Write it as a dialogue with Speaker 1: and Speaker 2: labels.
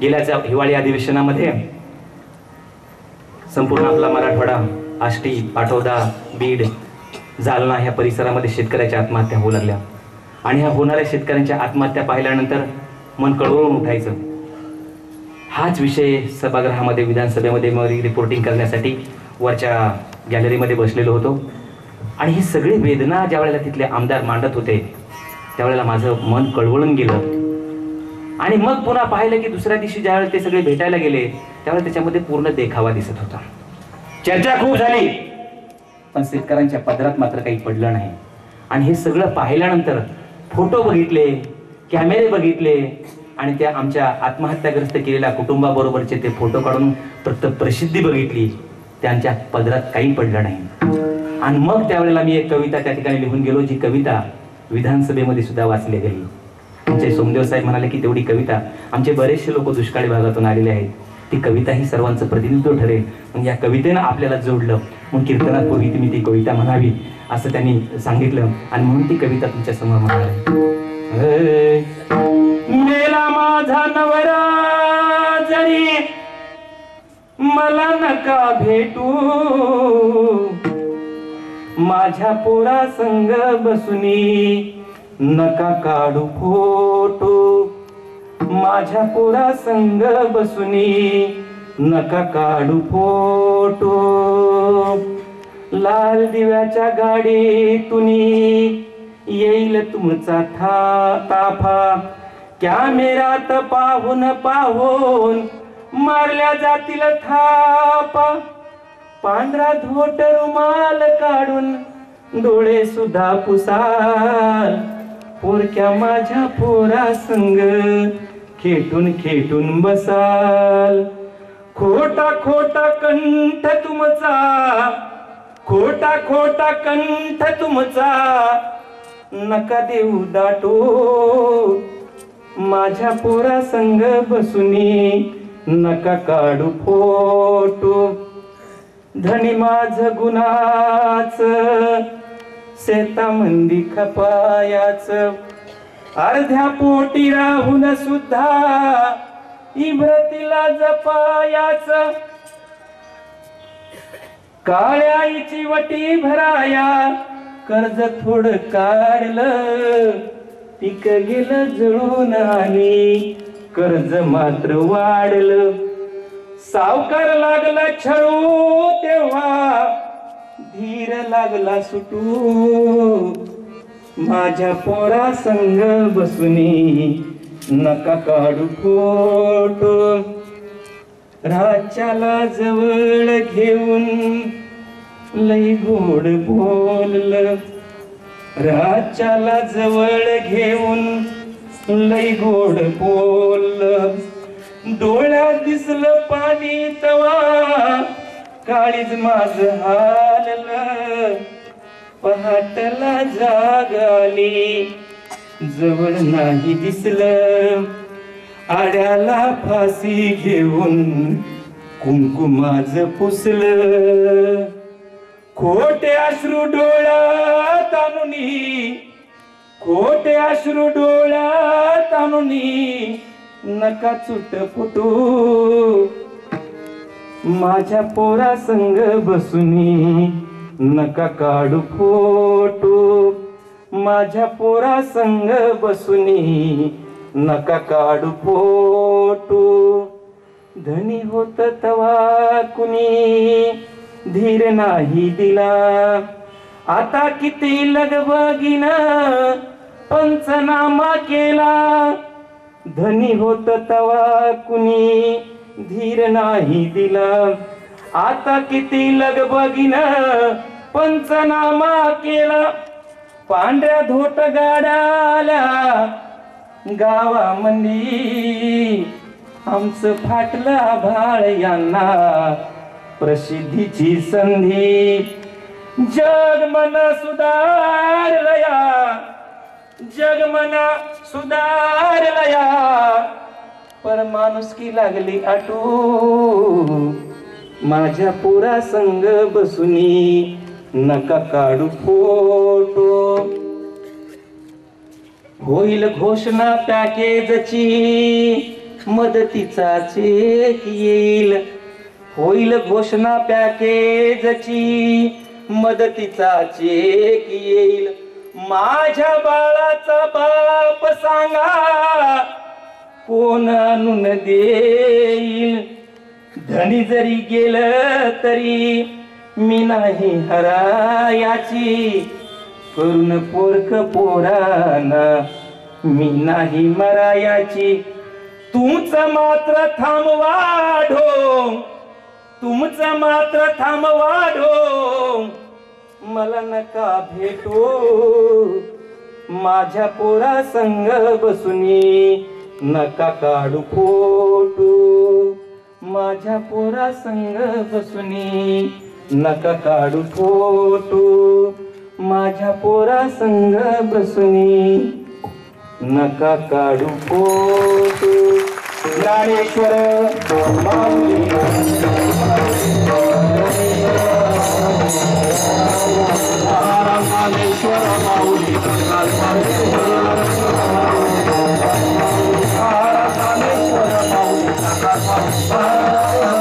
Speaker 1: गेल्याच्या हिवाळी अधिवेशनामध्ये संपूर्ण आपला मराठवाडा आष्टी पाटोदा बीड जालना ह्या परिसरामध्ये शेतकऱ्याच्या आत्महत्या होऊ लागल्या. आणि ह्या होणाऱ्या शेतकऱ्यांच्या आत्महत्या पाहिल्यानंतर मन कळवळून उठायचं. हाच विषय सभागृहामध्ये विधानसभेमध्ये मग रिपोर्टिंग करण्यासाठी वरच्या गॅलरीमध्ये बसलेलो होतो. आणि ही सगळी वेदना ज्या वेळेला तिथले आमदार मांडत होते त्यावेळेला माझं मन कळवळून गेलं. आणि मग पुन्हा पाहिलं की दुसऱ्या दिवशी ज्यावेळेस ते सगळे भेटायला गेले त्यावेळेस त्याच्यामध्ये पूर्ण देखावा दिसत होता. चर्चा खूप झाली. पण शेतकऱ्यांच्या पदरात मात्र काही पडलं नाही. आणि हे सगळं पाहिल्यानंतर फोटो बघितले कॅमेरे बघितले आणि त्या आमच्या आत्महत्याग्रस्त केलेल्या कुटुंबाबरोबरचे ते फोटो काढून प्रसिद्धी बघितली. त्यांच्या पदरात काही पडलं नाही. आणि मग त्यावेळेला मी एक कविता त्या ठिकाणी लिहून गेलो जी कविता विधानसभेमध्ये सुद्धा वाचली गेली. आमचे सोमदेव साहेब म्हणाले की तेवढी कविता आमचे बरेचसे लोक दुष्काळी भागातून आलेले आहेत. ती कविता ही सर्वांचं प्रतिनिधित्व ठरेल. मग या कवितेनं आपल्याला जोडलं. मग कीर्तनात पूर्वी तुम्ही ती कविता म्हणावी असं त्यांनी सांगितलं. आणि म्हणून ती कविता तुमच्यासमोर म्हणाली. मेला माझा नवरा जरी मला नका भेटू. माझ्या पोरा संग बसुनी नका काढू फोटो माझ्या पोरा संग बसुनी नका काढू फोटो लाल दिव्याच्या गाडीतून येईल तुमचा था ताफा. कॅमेरात पाहून पाहून मारल्या जातील थापा. पांढरा धोट रुमाल काढून डोळे सुद्धा पुसाल. पोरक्या माझ्या पोरा संग खेटून खेटून बसाल. खोटा खोटा कंठ तुमचा खोटा खोटा कंठ तुमचा नका देऊ दाटो. माझ्या पोरा संग बसुनी नका काढू फोटो. धनी माझ गुणाच शेतामंदी खपायाच. अर्ध्या पोटी राहून सुद्धा इभ्रतीला जपायाच. काळ्याईची वटी भराया कर्ज थोडं काढलं. पीक गेलं जळून आणि कर्ज मात्र वाढलं. सावकार लागला छळू लागला सुटू. माझ्या पोरा संग बसुनी नका काढू फोटो राज्याला जवळ घेऊन लई गोड बोललं. राजाला जवळ घेऊन लई गोड बोललं. डोळ्यात दिसलं पाणी तवा. काळीज माझ हाललं. पहाटला जाग आली. जवळ नाही दिसलं. आड्याला फाशी घेऊन कुंकुमाज पुसलं. खोटे अश्रू डोळ्यात आणुनी खोटे अश्रू डोळ्यात आणुनी नका चुट फुटू माझ्या पोरा संग बसुनी नका काढू फोटो माझ्या पोरा संग बसुनी नका काढू फोटो धनी होत तवा कुणी धीर नाही दिला. आता किती लगबगीन पंचनामा केला. धनी होत तवा कुणी धीर नाही दिला. आता किती लगबगिन पंचनामा केला. पांढऱ्या धोट गाडाला गावामंदी आमचं फाटला भाळ यांना प्रसिद्धीची संधी. जग मन सुधारलया. जग मन सुधारलया. पर माणुसकी लागली आटू. माझ्या पुरा संग बसुनी नका काढू फोटो. होईल घोषणा पॅकेजची मदतीचा चेक येईल. होईल घोषणा पॅकेजची मदतीचा चेक येईल. माझ्या बाळाचा बाप सांगा कोण आणून देईल. धनी जरी गेलं तरी मी नाही हरायाची. करून पोरक पोराना मी नाही मरायाची. तूच मात्र थांबवा ढोंग तुमच मात्र थांबवा ढोंग मला नका भेटो. माझ्या पोरा संग बसुनी नका काढू फोटो माझ्या पोरा संग बसुनी. नका काढू फोटो माझ्या पोरा संग बसुनी. नका काढू photo Dnyaneshwar Fala, fala, fala.